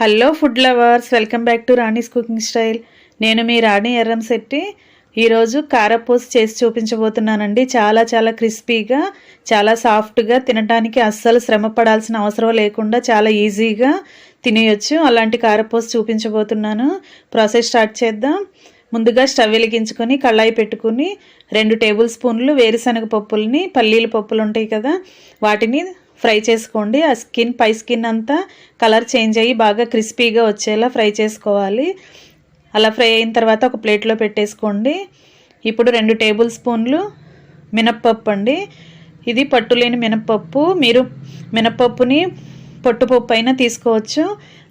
Hello food lovers welcome back to Rani's cooking style నేను మీ రాణి ఎర్రం శెట్టి. ఈరోజు కారపూస చేసి చూపించబోతున్నానండి. చాలా చాలా క్రిస్పీగా చాలా సాఫ్ట్గా తినడానికి అస్సలు శ్రమ పడాల్సిన అవసరం లేకుండా చాలా ఈజీగా తినేయొచ్చు. అలాంటి కారపూస చూపించబోతున్నాను. ప్రాసెస్ స్టార్ట్ చేద్దాం. ముందుగా స్టవ్ వెలిగించుకొని కళాయి పెట్టుకుని రెండు టేబుల్ స్పూన్లు వేరుశనగ పప్పుల్ని పల్లీల పప్పులు ఉంటాయి కదా వాటిని ఫ్రై చేసుకోండి. ఆ స్కిన్ పై స్కిన్ అంతా కలర్ చేంజ్ అయ్యి బాగా క్రిస్పీగా వచ్చేలా ఫ్రై చేసుకోవాలి. అలా ఫ్రై అయిన తర్వాత ఒక ప్లేట్లో పెట్టేసుకోండి. ఇప్పుడు రెండు టేబుల్ స్పూన్లు మినప్పప్పు అండి. ఇది పట్టులేని మినప్పప్పు. మీరు మినప్పప్పుని పొట్టుపప్పు అయినా తీసుకోవచ్చు.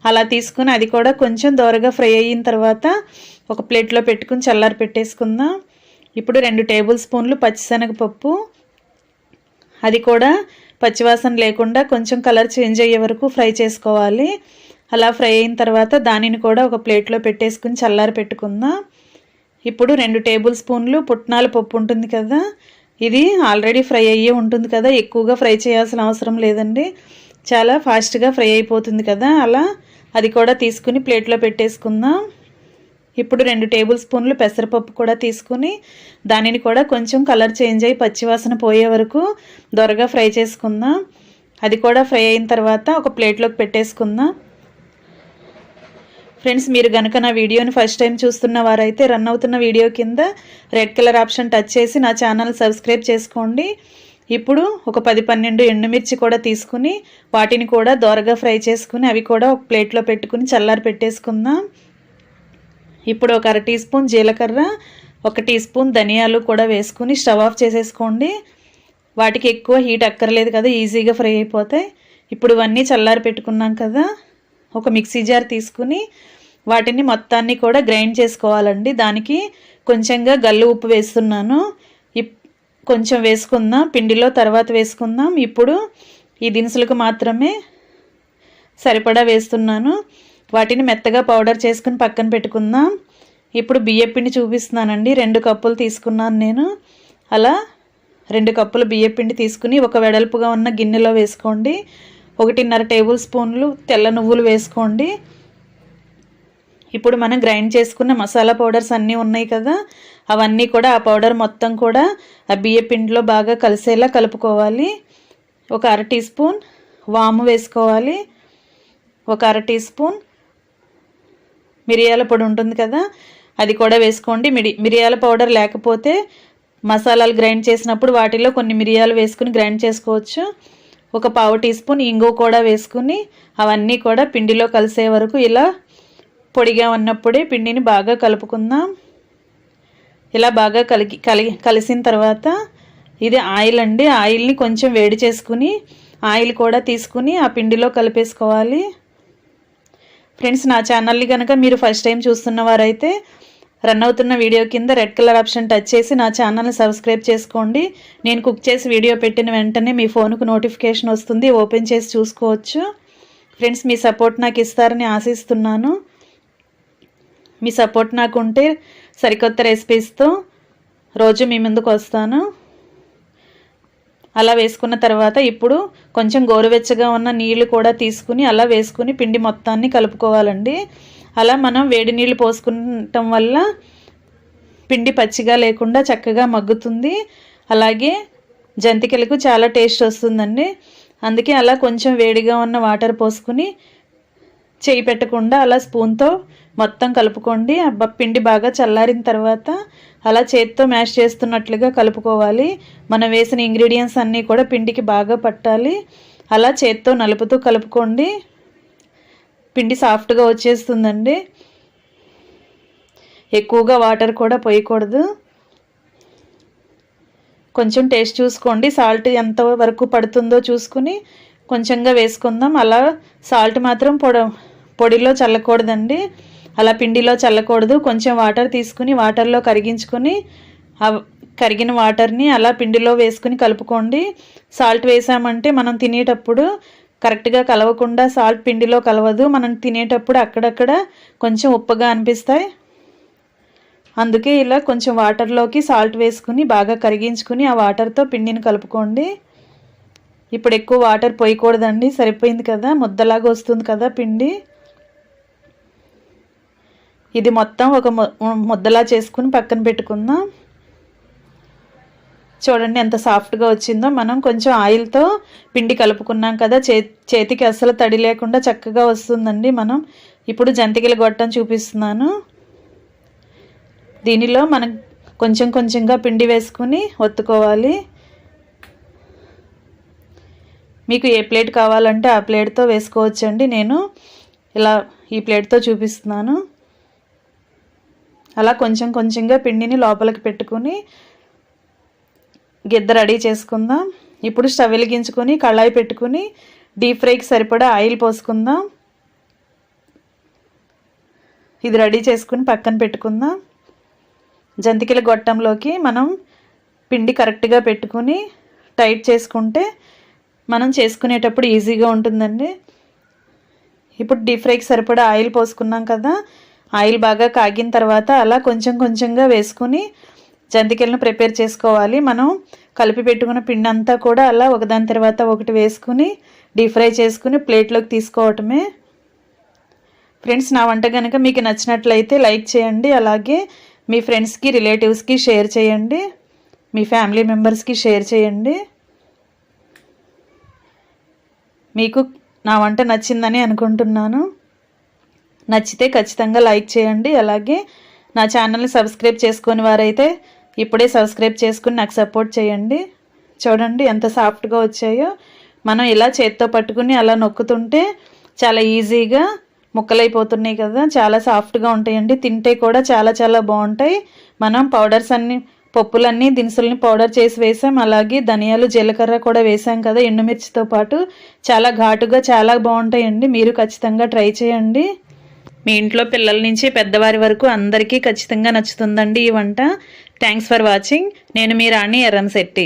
అలా తీసుకుని అది కూడా కొంచెం దోరగా ఫ్రై అయిన తర్వాత ఒక ప్లేట్లో పెట్టుకుని చల్లారి పెట్టేసుకుందాం. ఇప్పుడు రెండు టేబుల్ స్పూన్లు పచ్చిశనగపప్పు. అది కూడా పచ్చివాసన లేకుండా కొంచెం కలర్ చేంజ్ అయ్యే వరకు ఫ్రై చేసుకోవాలి. అలా ఫ్రై అయిన తర్వాత దానిని కూడా ఒక ప్లేట్లో పెట్టేసుకుని చల్లారి పెట్టుకుందాం. ఇప్పుడు రెండు టేబుల్ స్పూన్లు పుట్నాల పప్పు ఉంటుంది కదా ఇది ఆల్రెడీ ఫ్రై అయ్యే ఉంటుంది కదా ఎక్కువగా ఫ్రై చేయాల్సిన అవసరం లేదండి. చాలా ఫాస్ట్గా ఫ్రై అయిపోతుంది కదా అలా అది కూడా తీసుకుని ప్లేట్లో పెట్టేసుకుందాం. ఇప్పుడు రెండు టేబుల్ స్పూన్లు పెసరపప్పు కూడా తీసుకుని దానిని కూడా కొంచెం కలర్ చేంజ్ అయ్యి పచ్చివాసన పోయే వరకు దొరగా ఫ్రై చేసుకుందాం. అది కూడా ఫ్రై అయిన తర్వాత ఒక ప్లేట్లోకి పెట్టేసుకుందాం. ఫ్రెండ్స్ మీరు కనుక నా వీడియోని ఫస్ట్ టైం చూస్తున్న వారైతే రన్ అవుతున్న వీడియో కింద రెడ్ కలర్ ఆప్షన్ టచ్ చేసి నా ఛానల్ సబ్స్క్రైబ్ చేసుకోండి. ఇప్పుడు ఒక పది పన్నెండు ఎండుమిర్చి కూడా తీసుకుని వాటిని కూడా దోరగా ఫ్రై చేసుకుని అవి కూడా ఒక ప్లేట్లో పెట్టుకుని చల్లారి పెట్టేసుకుందాం. ఇప్పుడు ఒక అర టీ స్పూన్ జీలకర్ర ఒక టీ స్పూన్ ధనియాలు కూడా వేసుకుని స్టవ్ ఆఫ్ చేసేసుకోండి. వాటికి ఎక్కువ హీట్ అక్కర్లేదు కదా ఈజీగా ఫ్రై అయిపోతాయి. ఇప్పుడు ఇవన్నీ చల్లారి పెట్టుకున్నాం కదా ఒక మిక్సీ జార్ తీసుకుని వాటిని మొత్తాన్ని కూడా గ్రైండ్ చేసుకోవాలండి. దానికి కొంచెంగా గల్లు ఉప్పు వేస్తున్నాను. కొంచెం వేసుకుందాం పిండిలో తర్వాత వేసుకుందాం. ఇప్పుడు ఈ దినుసులకు మాత్రమే సరిపడా వేస్తున్నాను. వాటిని మెత్తగా పౌడర్ చేసుకుని పక్కన పెట్టుకుందాం. ఇప్పుడు బియ్యపిండి చూపిస్తున్నానండి. రెండు కప్పులు తీసుకున్నాను నేను. అలా రెండు కప్పులు బియ్యపిండి తీసుకుని ఒక వెడల్పుగా ఉన్న గిన్నెలో వేసుకోండి. ఒకటిన్నర టేబుల్ స్పూన్లు తెల్ల నువ్వులు వేసుకోండి. ఇప్పుడు మనం గ్రైండ్ చేసుకున్న మసాలా పౌడర్స్ అన్నీ ఉన్నాయి కదా అవన్నీ కూడా ఆ పౌడర్ మొత్తం కూడా ఆ బియ్య పిండిలో బాగా కలిసేలా కలుపుకోవాలి. ఒక అర టీ స్పూన్ వాము వేసుకోవాలి. ఒక అర టీ స్పూన్ మిరియాల పొడి ఉంటుంది కదా అది కూడా వేసుకోండి. మిరి మిరియాల పౌడర్ లేకపోతే మసాలాలు గ్రైండ్ చేసినప్పుడు వాటిలో కొన్ని మిరియాలు వేసుకుని గ్రైండ్ చేసుకోవచ్చు. ఒక పావు టీ స్పూన్ ఇంగు కూడా వేసుకుని అవన్నీ కూడా పిండిలో కలిసే వరకు ఇలా పొడిగా ఉన్నప్పుడే పిండిని బాగా కలుపుకుందాం. ఇలా బాగా కలిగి కలిగి కలిసిన తర్వాత ఇది ఆయిల్ అండి. ఆయిల్ని కొంచెం వేడి చేసుకుని ఆయిల్ కూడా తీసుకుని ఆ పిండిలో కలిపేసుకోవాలి. ఫ్రెండ్స్ నా ఛానల్ని కనుక మీరు ఫస్ట్ టైం చూస్తున్న వారైతే రన్ అవుతున్న వీడియో కింద రెడ్ కలర్ ఆప్షన్ టచ్ చేసి నా ఛానల్ని సబ్స్క్రైబ్ చేసుకోండి. నేను కుక్ చేసి వీడియో పెట్టిన వెంటనే మీ ఫోన్కు నోటిఫికేషన్ వస్తుంది ఓపెన్ చేసి చూసుకోవచ్చు. ఫ్రెండ్స్ మీ సపోర్ట్ నాకు ఇస్తారని ఆశిస్తున్నాను. మీ సపోర్ట్ నాకు ఉంటే సరికొత్త రెసిపీస్తో రోజు మీ ముందుకు వస్తాను. అలా వేసుకున్న తర్వాత ఇప్పుడు కొంచెం గోరువెచ్చగా ఉన్న నీళ్ళు కూడా తీసుకుని అలా వేసుకుని పిండి మొత్తాన్ని కలుపుకోవాలండి. అలా మనం వేడి నీళ్ళు పోసుకుంటం వల్ల పిండి పచ్చిగా లేకుండా చక్కగా మగ్గుతుంది. అలాగే జంతికలకు చాలా టేస్ట్ వస్తుందండి. అందుకే అలా కొంచెం వేడిగా ఉన్న వాటర్ పోసుకుని చేయి పెట్టకుండా అలా స్పూన్తో మొత్తం కలుపుకోండి. పిండి బాగా చల్లారిన తర్వాత అలా చేతితో మ్యాష్ చేస్తున్నట్లుగా కలుపుకోవాలి. మనం వేసిన ఇంగ్రీడియంట్స్ అన్నీ కూడా పిండికి బాగా పట్టాలి. అలా చేత్తో నలుపుతూ కలుపుకోండి. పిండి సాఫ్ట్గా వచ్చేస్తుందండి. ఎక్కువగా వాటర్ కూడా పోయకూడదు. కొంచెం టేస్ట్ చూసుకోండి. సాల్ట్ ఎంత వరకు పడుతుందో చూసుకుని కొంచెంగా వేసుకుందాం. అలా సాల్ట్ మాత్రం పొడ పొడిలో చల్లకూడదండి. అలా పిండిలో చల్లకూడదు. కొంచెం వాటర్ తీసుకుని వాటర్లో కరిగించుకొని కరిగిన వాటర్ని అలా పిండిలో వేసుకుని కలుపుకోండి. సాల్ట్ వేసామంటే మనం తినేటప్పుడు కరెక్ట్గా కలవకుండా సాల్ట్ పిండిలో కలవదు. మనం తినేటప్పుడు అక్కడక్కడ కొంచెం ఉప్పగా అనిపిస్తాయి. అందుకే ఇలా కొంచెం వాటర్లోకి సాల్ట్ వేసుకుని బాగా కరిగించుకుని ఆ వాటర్తో పిండిని కలుపుకోండి. ఇప్పుడు ఎక్కువ వాటర్ పోయకూడదండి. సరిపోయింది కదా? ముద్దలాగా వస్తుంది కదా పిండి. ఇది మొత్తం ఒక ముద్దలా చేసుకుని పక్కన పెట్టుకుందాం. చూడండి ఎంత సాఫ్ట్గా వచ్చిందో. మనం కొంచెం ఆయిల్తో పిండి కలుపుకున్నాం కదా. చే చేతికి అస్సలు తడి లేకుండా చక్కగా వస్తుందండి మనం. ఇప్పుడు జంతికల గొట్టం చూపిస్తున్నాను. దీనిలో మనం కొంచెం కొంచెంగా పిండి వేసుకుని ఒత్తుకోవాలి. మీకు ఏ ప్లేట్ కావాలంటే ఆ ప్లేట్తో వేసుకోవచ్చండి. నేను ఇలా ఈ ప్లేట్తో చూపిస్తున్నాను. అలా కొంచెం కొంచెంగా పిండిని లోపలికి పెట్టుకుని గిద్ద రెడీ చేసుకుందాం. ఇప్పుడు స్టవ్ వెలిగించుకొని కళాయి పెట్టుకుని డీప్ ఫ్రైకి సరిపడా ఆయిల్ పోసుకుందాం. ఇది రెడీ చేసుకుని పక్కన పెట్టుకుందాం. జంతికల గొట్టంలోకి మనం పిండి కరెక్ట్గా పెట్టుకుని టైట్ చేసుకుంటే మనం చేసుకునేటప్పుడు ఈజీగా ఉంటుందండి. ఇప్పుడు డీప్ ఫ్రైకి సరిపడా ఆయిల్ పోసుకున్నాం కదా ఆయిల్ బాగా కాగిన తర్వాత అలా కొంచెం కొంచెంగా వేసుకుని జంతికలను ప్రిపేర్ చేసుకోవాలి. మనం కలిపి పెట్టుకున్న పిండి అంతా కూడా అలా ఒకదాని తర్వాత ఒకటి వేసుకుని డీప్ ఫ్రై చేసుకుని ప్లేట్లోకి తీసుకోవటమే. ఫ్రెండ్స్ నా వంట కనుక మీకు నచ్చినట్లయితే లైక్ చేయండి. అలాగే మీ ఫ్రెండ్స్కి రిలేటివ్స్కి షేర్ చేయండి. మీ ఫ్యామిలీ మెంబర్స్కి షేర్ చేయండి. మీకు నా వంట నచ్చిందని అనుకుంటున్నాను. నచ్చితే ఖచ్చితంగా లైక్ చేయండి. అలాగే నా ఛానల్ని సబ్స్క్రైబ్ చేసుకుని వారైతే ఇప్పుడే సబ్స్క్రైబ్ చేసుకుని నాకు సపోర్ట్ చేయండి. చూడండి ఎంత సాఫ్ట్గా వచ్చాయో. మనం ఇలా చేత్తో పట్టుకుని అలా నొక్కుతుంటే చాలా ఈజీగా ముక్కలైపోతున్నాయి కదా. చాలా సాఫ్ట్గా ఉంటాయండి. తింటే కూడా చాలా చాలా బాగుంటాయి. మనం పౌడర్స్ అన్నీ పప్పులన్నీ దినుసుల్ని పౌడర్ చేసి వేసాం. అలాగే ధనియాలు జీలకర్ర కూడా వేసాం కదా ఎండుమిర్చితో పాటు. చాలా ఘాటుగా చాలా బాగుంటాయండి. మీరు ఖచ్చితంగా ట్రై చేయండి. మీ ఇంట్లో పిల్లల నుంచి పెద్దవారి వరకు అందరికీ ఖచ్చితంగా నచ్చుతుందండి ఈ వంట. థ్యాంక్స్ ఫర్ వాచింగ్ నేను మీ రాణి ఎర్రంశెట్టి